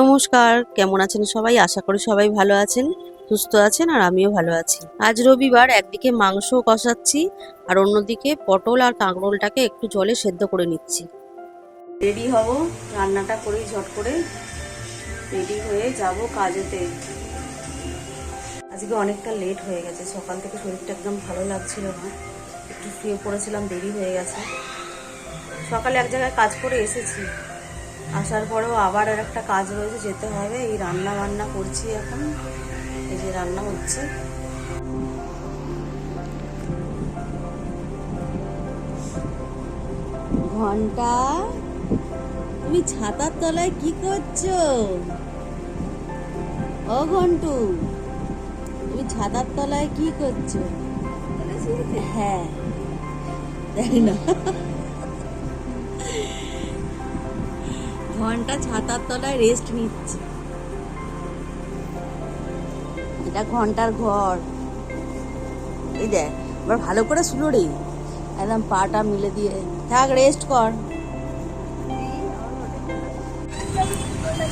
নমস্কার, কেমন আছেন সবাই? আশা করি সবাই ভালো আছেন, সুস্থ আছেন আর আমিও ভালো আছি। আজ রবিবার, একদিকে মাংস কষাচ্ছি আর অন্যদিকে পটল আর কাঁকরোলটাকে একটু জলে সেদ্ধ করে নিচ্ছি। রেডি হব, রান্নাটা করেই ঝট করে। রেডি হয়ে যাব কাজেতে। আজকে অনেকটা লেট হয়ে গেছে, সকাল থেকে শরীরটা একদম ভালো লাগছিল না। একটু শুয়ে পড়েছিলাম, দেরি হয়ে গেছে। সকালে এক জায়গায় কাজ করে এসেছি। আসার পরেও আবার আর একটা কাজ রয়েছে যেতে হবে। এই রান্না বান্না করছি এখন। এই যে রান্না হচ্ছে। ঘণ্টা তুমি ছাতার তলায় কি করছ? ও ঘন্টু তুমি ছাতার তলায় কি করছ? হ্যাঁ। দেখ না? ঘণ্টা ছাতার তলায় রেস্ট নিচ্ছে। এটা ঘণ্টার ঘর। এই দেখ, এবার ভালো করে শুলো রে। একদম পাটা মিলে দিয়ে। থাক রেস্ট কর।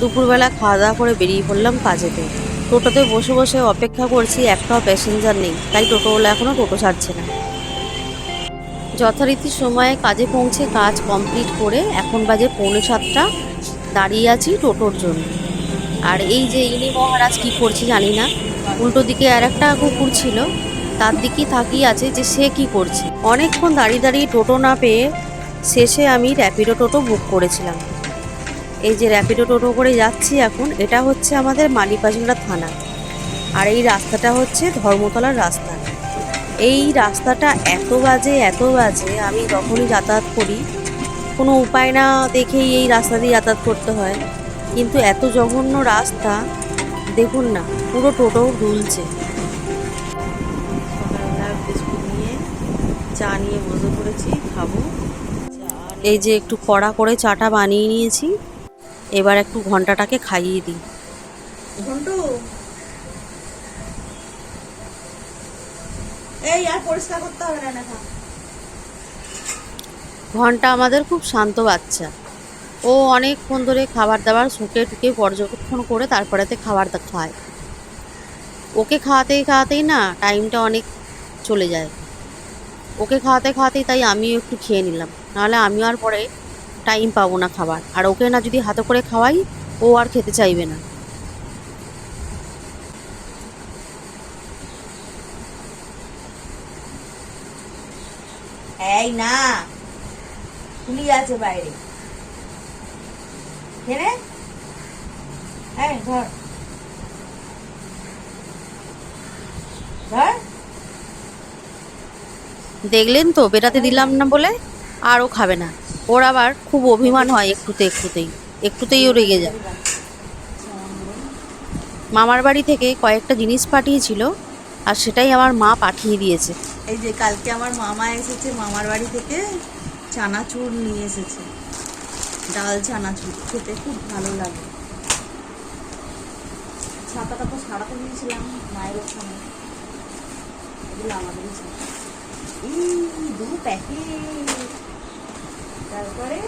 দুপুরবেলা খাওয়া দাওয়া করে বেরিয়ে পড়লাম কাজেতে। টোটোতে বসে বসে অপেক্ষা করছি, একটাও প্যাসেঞ্জার নেই। তাই টোটোওয়ালা এখনও টোটো ছাড়ছে না। যথারীতি সময়ে কাজে পৌঁছে কাজ কমপ্লিট করে এখন বাজে পৌনে সাতটা। দাঁড়িয়ে আছি টোটোর জন্য। আর এই যে ইনি মহারাজ কি করছে জানি না। উল্টো দিকে আর একটা কুকুর ছিল, তার দিকেই তাকিয়ে আছে যে সে কি করছে। অনেকক্ষণ দাঁড়িয়ে দাঁড়িয়ে টোটো না পেয়ে শেষে আমি র্যাপিডো টোটো বুক করেছিলাম। এই যে র্যাপিডো টোটো করে যাচ্ছি এখন, এটা হচ্ছে আমাদের মালিবাজুরা থানা। আর এই রাস্তাটা হচ্ছে ধর্মতলার রাস্তা। এই রাস্তাটা এত বাজে এত বাজে, আমি যখনই যাতায়াত করি। কোনো উপায় না দেখেই এই রাস্তা দিয়ে যাতায়াত করতে হয়। কিন্তু এত জঘন্য রাস্তা, দেখুন না, পুরো টোটো দুলছে। সকালবেলা নিয়ে, চা নিয়ে বসে পড়েছি খাব। এই যে একটু কড়া করে চাটা বানিয়ে নিয়েছি। এবার একটু ঘন্টাটাকে খাইয়ে দিই। ঘন্টু এই, আর পরিষ্কার করতে হবে না ঘণ্টা আমাদের খুব শান্ত বাচ্চা। ও অনেকক্ষণ ধরে খাবার দাবার শুকে টুকে পর্যবেক্ষণ করে তারপরেতে খাবার খায়। ওকে খাওয়াতেই খাওয়াতেই না টাইমটা অনেক চলে যায়। ওকে খাওয়াতে, খাওয়াতেই তাই আমিও একটু খেয়ে নিলাম। নাহলে আমি আর পরে টাইম পাবো না খাবার। আর ওকে না যদি হাতে করে খাওয়াই, ও আর খেতে চাইবে না। এই না আছে বাইরে। কেনে এই ধর। ধর। দেখলেন তো বেরাতে দিলাম না বলে আর ও খাবে না। ওর আবার খুব অভিমান হয় একটুতে একটুতেই। একটুতেই ও রেগে যায়। মামার বাড়ি থেকে কয়েকটা জিনিস পাঠিয়েছিল আর সেটাই আমার মা পাঠিয়ে দিয়েছে। এই যে কালকে আমার মামা এসেছে, মামার বাড়ি থেকে চানাচুর নিয়ে এসেছে। ডাল চানাচুর, খেতে খুব ভালো লাগে। ছাতাটা তো সারাতে নিয়েছিলাম, মায়ের ওখানে। এগুলো আমাদেরই এই দু প্যাকেট। তারপরে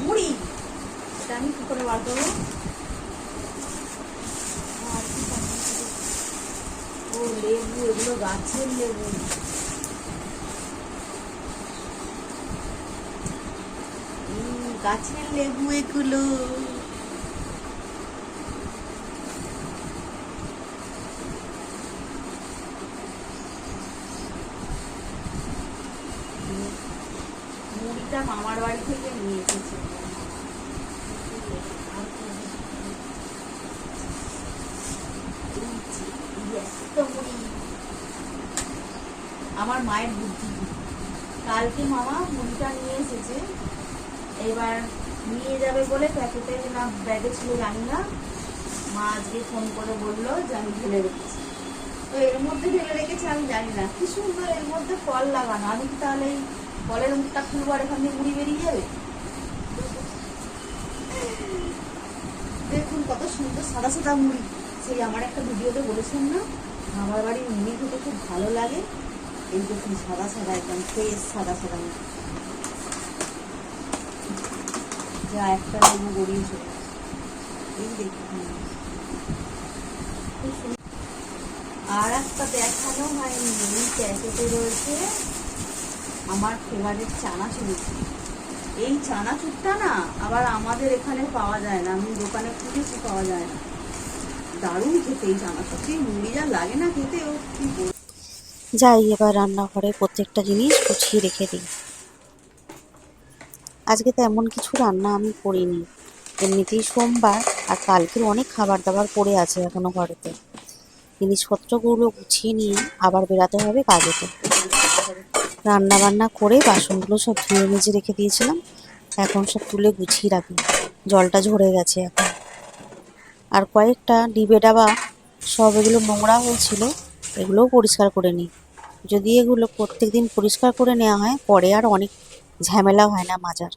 মুড়ি। এটা আমি কি করে বার করব আর কি পাঠিয়েছিল? ও লেবু এগুলো গাছের লেবু। গাছের লেবু এগুলো। মুড়িটা মামার বাড়ি থেকে নিয়ে এসেছে Yes, তো মুড়ি আমার মায়ের বুদ্ধি। কালকে মামা মুড়িটা নিয়ে এসেছে। এবার নিয়ে যাবে বলে প্যাকেটে না ব্যাগে ছিল, জানি না। মা আজকে ফোন করে বলল যে আমি ঢেলে রেখেছি। তো এর মধ্যে ঢেলে রেখেছি, আমি জানি না। কি সুন্দর এর মধ্যে কল লাগানো। আমি কি তাহলে কলের মুখটা খুলবো আর এখান থেকে মুড়ি বেরিয়ে যাবে? দেখুন কত সুন্দর সাদা সাদা মুড়ি। সেই আমার একটা ভিডিওতে বলেছেন না আমার বাড়ির মুড়ি খেতে খুব ভালো লাগে। এই দেখুন সাদা সাদা একদম ফ্রেশ সাদা সাদা যা একটা লেবু গড়িয়ে চলে। এই দেখি খুব সুন্দর। আর একটা দেখানো হয়নি, এই প্যাকেটে রয়েছে আমার ফেভারিট চানাচুর। এই চানাচুরটা না আবার আমাদের এখানে পাওয়া যায় না, আমি দোকানে খুঁজেছি পাওয়া যায় না। যাই, এবার রান্নাঘরে প্রত্যেকটা জিনিস গুছিয়ে রেখে দিই। আজকে তেমন কিছু রান্না আমি করিনি। এমনিতেই সোমবার আর কালকের অনেক খাবার দাবার পড়ে আছে এখনও ঘরেতে। জিনিসপত্রগুলো গুছিয়ে নিয়ে আবার বেরাতে হবে কাজেতে রান্না বান্না করে বাসনগুলো সব ধুয়ে মেজে রেখে দিয়েছিলাম। এখন সব তুলে গুছিয়ে রাখি। জলটা ঝরে গেছে এখন। আর কয়েকটা ডিবে ডাবা সব এগুলো নোংরা হয়েছিল, এগুলোও পরিষ্কার করে নিই। যদি এগুলো প্রত্যেক দিন পরিষ্কার করে নেওয়া হয়, পরে আর অনেক ঝামেলা হয় না মাজার।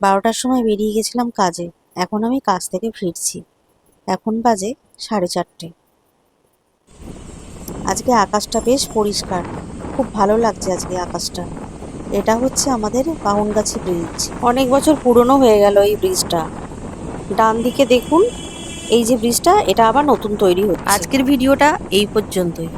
বারোটার সময় বেরিয়ে গেছিলাম কাজে, এখন আমি কাজ থেকে ফিরছি। এখন বাজে সাড়ে চারটে। আজকে আকাশটা বেশ পরিষ্কার, খুব ভালো লাগছে আজকে আকাশটা। এটা হচ্ছে আমাদের বাউনগাছি ব্রিজ। অনেক বছর পুরনো হয়ে গেল এই ব্রিজটা। ডান দিকে দেখুন, এই যে ব্রিজটা, এটা আবার নতুন তৈরি হচ্ছে। আজকের ভিডিওটা এই পর্যন্তই।